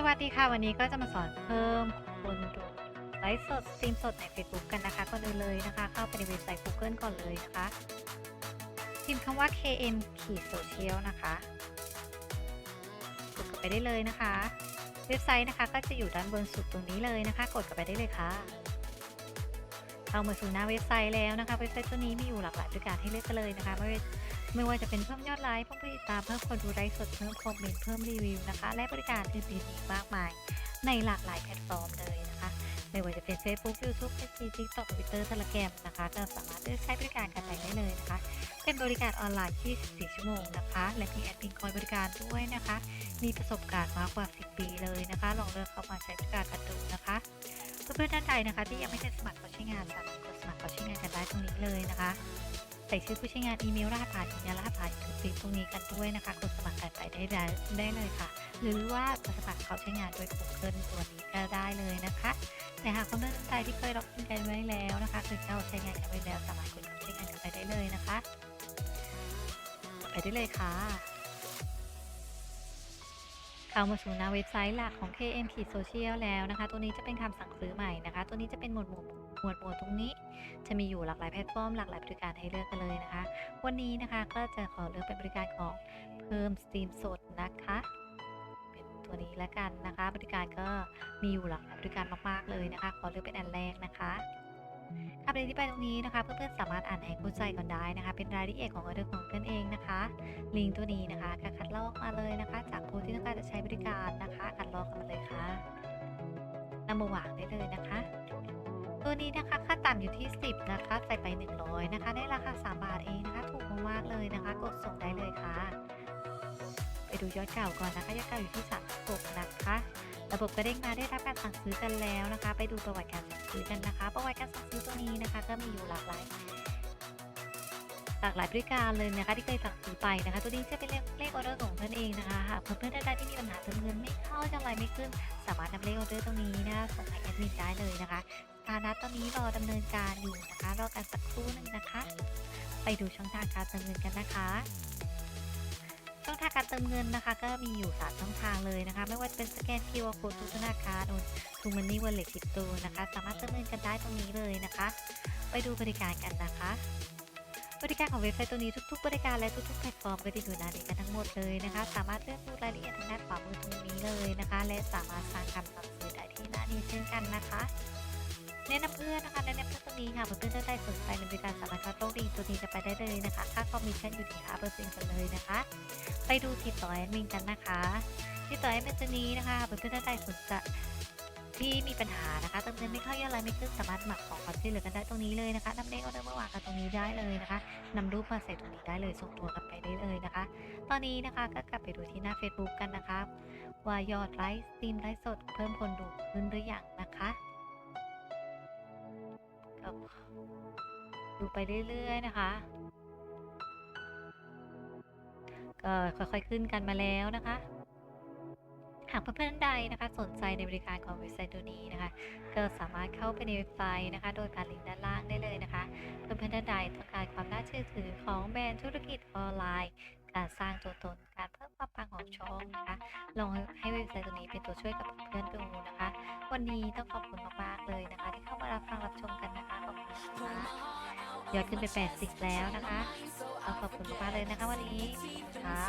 สวัสดีค่ะ วันนี้ก็จะมาสอนเพิ่มคนดูไลฟ์สดสตรีมสดใน Facebook กันนะคะก่อนอื่นเลยนะคะ เข้าไปในเว็บไซต์ Google ก่อนเลยนะคะพิมพ์คำว่า km ขีดโซเชียลนะคะกดไปได้เลยนะคะ เว็บไซต์นะคะก็จะอยู่ด้านบนสุดตรงนี้เลยนะคะ กดไปได้เลยค่ะ เข้ามาสู่หน้าเว็บไซต์แล้วนะคะ เว็บไซต์ตัวนี้มีอยู่หลากหลายบริการให้เลือกกันเลยนะคะ ไม่ว่าไม่ว่าจะเป็นเพิ่มยอดไลค์เพิ่มผู้ติดตามเพิ่มคนดูไลฟ์สดเพิ่มคอมเมนต์เพิ่มรีวิวนะคะ และบริการอื่นๆอีกมากมาย ในหลากหลายแพลตฟอร์มเลยนะคะ ไม่ว่าจะเป็น Facebook YouTube Facebook TikTok Twitter Telegram นะคะ ก็สามารถเลือกใช้บริการกันไปได้เลยนะคะ เป็นบริการออนไลน์ 24 ชั่วโมงนะคะ และมีแอดมินคอยบริการด้วยนะคะ มีประสบการณ์มากกว่า 10 ปีเลยนะคะ ลองเลือกเข้ามาใช้บริการกันดูนะคะ เพื่อนๆท่านใดนะคะ ที่ยังไม่ได้สมัครเข้าใช้งานสามารถกดสมัครเข้าใช้งานกันได้ตรงนี้เลยนะคะ ใส่ชื่อผู้ใช้งานอีเมลรหัสผ่านยืนยันรหัสผ่านคือคลิกตรงนี้กันด้วยนะคะ กดสมัครกันไปได้ได้เลยค่ะ หรือว่าจะสมัครเข้าใช้งานโดย Google ตัวนี้ก็ได้เลยนะคะแต่หากคนเพื่อนท่านใดที่เคยล็อกอินกันไว้แล้วนะคะคือเข้าใช้งานกันไว้แล้วสามารถกดเข้ใช้งานกันไปได้เลยนะคะ ไปได้เลยค่ะ เข้ามาสู่หน้าเว็บไซต์หลักของ KM ขีดโซเชียลแล้วนะคะ ตัวนี้จะเป็นคำสั่งซื้อใหม่นะคะ ตัวนี้จะเป็นหมวดหมู่หมวดหมู่ตรงนี้ จะมีอยู่หลากหลายแพลตฟอร์มหลากหลายบริการให้เลือกกันเลยนะคะ วันนี้นะคะก็จะขอเลือกเป็นบริการของเพิ่มสตรีมสดนะคะเป็นตัวนี้แล้วกันนะคะ บริการก็มีอยู่หลากหลายบริการมาก ๆ เลยนะคะ ขอเลือกเป็นอันแรกนะคะ ครับในที่ไปตรงนี้นะคะเพื่อนๆสามารถอ่านให้เข้าใจก่อนได้นะคะ เป็นรายละเอียดของออเดอร์ของเพื่อนเองนะคะ ลิงก์ตัวนี้นะคะก็คัดลอกมาเลยนะคะ จากผู้ที่ต้องการจะใช้บริการนะคะคัดลอกกันมาเลยค่ะนำมาวางได้เลยนะคะ ตัวนี้นะคะค่าต่ำอยู่ที่ 10 นะคะใส่ไป 100 นะคะได้ราคา 3 บาทเองนะคะ ถูกมากๆเลยนะคะ กดส่งได้เลยค่ะ ไปดูยอดเก่าก่อนนะคะยอดเก่าอยู่ที่ 36 นะคะ ระบบกระเด้งมาได้รับการสั่งซื้อกันแล้วนะคะ ไปดูประวัติการสั่งซื้อกันนะคะ ประวัติการสั่งซื้อตัวนี้นะคะ ก็มีอยู่หลากหลายหลากหลายบริการเลยนะคะที่เคยสั่งซื้อไปนะคะ ตัวนี้จะเป็นเลขเลขออเดอร์ของเพื่อนเองนะคะหากเพื่อนๆท่านใดที่มีปัญหาเติมเงินไม่เข้าจังไรไม่ขึ้น สามารถนำเลขออเดอร์ตรงนี้นะคะส่งให้แอดมินได้เลยนะคะสถานะตอนนี้รอดำเนินการอยู่นะคะ รอการสักครู่หนึ่งนะคะ ไปดูช่องทางการเติมเงินกันนะคะ ช่องทางการเติมเงินนะคะ ก็มีอยู่สามช่องทางเลยนะคะ ไม่ว่าจะเป็นสแกน QR code ทุกธนาคารโอนทูมันนี่วอลเล็ตคริปโตนะคะ สามารถเติมเงินกันได้ตรงนี้เลยนะคะ ไปดูบริการกันนะคะ บริการของเว็บไซต์ตัวนี้ทุก ๆ บริการและทุกๆแพลตฟอร์มก็จะอยู่หน้าเดียวกันทั้งหมดเลยนะคะ สามารถเลือกดูรายละเอียดทางด้านขวามือตรงนี้เลยนะคะ และสามารถสร้างคำสั่งซื้อได้ที่หน้านี้เช่นกันนะคะ แนะนำเพื่อนนะคะแนะนำเพื่อนตัวนี้ค่ะเพื่อนๆท่านใดสนใจในบริการสามารถเข้าโรงดีตัวนี้จะไปได้เลยนะคะ ค่าคอมมิชชั่นอยู่ที่5%กันเลยนะคะ ไปดูติดต่อแอดมินกันนะคะติดต่อแอดมินตัวนี้นะคะเพื่อนๆท่านใดสนใจที่มีปัญหานะคะเติมเงินไม่เข้ายอดไลน์ไม่ขึ้นสามารถหมักของความช่วยเหลือกันได้ตรงนี้เลยนะคะนำเลขออเดอร์มาวางกันตรงนี้ได้เลยนะคะนำรูปมาใส่ตรงนี้ได้เลยส่งตัวกลับไปได้เลยนะคะ ตอนนี้นะคะก็กลับไปดูที่หน้า Facebook กันนะคะ ว่ายอดไลฟ์สตรีมไลฟ์สดเพิ่มคนดูขึ้นหรือยังนะคะ ดูไปเรื่อยๆนะคะ ก็ค่อยๆขึ้นกันมาแล้วนะคะ หากเพื่อนๆใดนะคะ สนใจในบริการของเว็บไซต์ตัวนี้นะคะ ก็สามารถเข้าไปในเว็บไซต์นะคะ โดยผ่านลิงก์ด้านล่างได้เลยนะคะ เพื่อนๆท่านใดต้องการความน่าเชื่อถือของแบรนด์ธุรกิจออนไลน์การสร้างตัวตน การเพิ่มความปังของช่องนะคะ ลองให้เว็บไซต์ตัวนี้เป็นตัวช่วยกับเพื่อนๆดูนะคะ วันนี้ต้องขอบคุณมากๆเลยนะคะ ที่เข้ามารับฟังรับชมกันนะคะขอบคุณค่ะยอดขึ้นไป 80 แล้วนะคะต้องขอบคุณมากๆเลยนะคะวันนี้ค่ะ